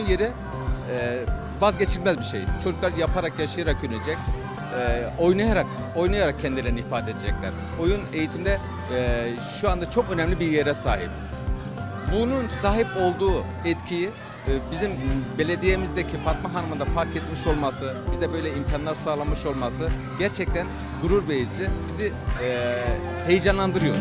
Yeri e, vazgeçilmez bir şey. Çocuklar yaparak, yaşayarak öğrenecek. E, oynayarak, oynayarak kendilerini ifade edecekler. Oyun eğitimde e, şu anda çok önemli bir yere sahip. Bunun sahip olduğu etkiyi e, bizim belediyemizdeki Fatma Hanım'ın da fark etmiş olması, bize böyle imkanlar sağlamış olması gerçekten gurur verici, bizi e, heyecanlandırıyor.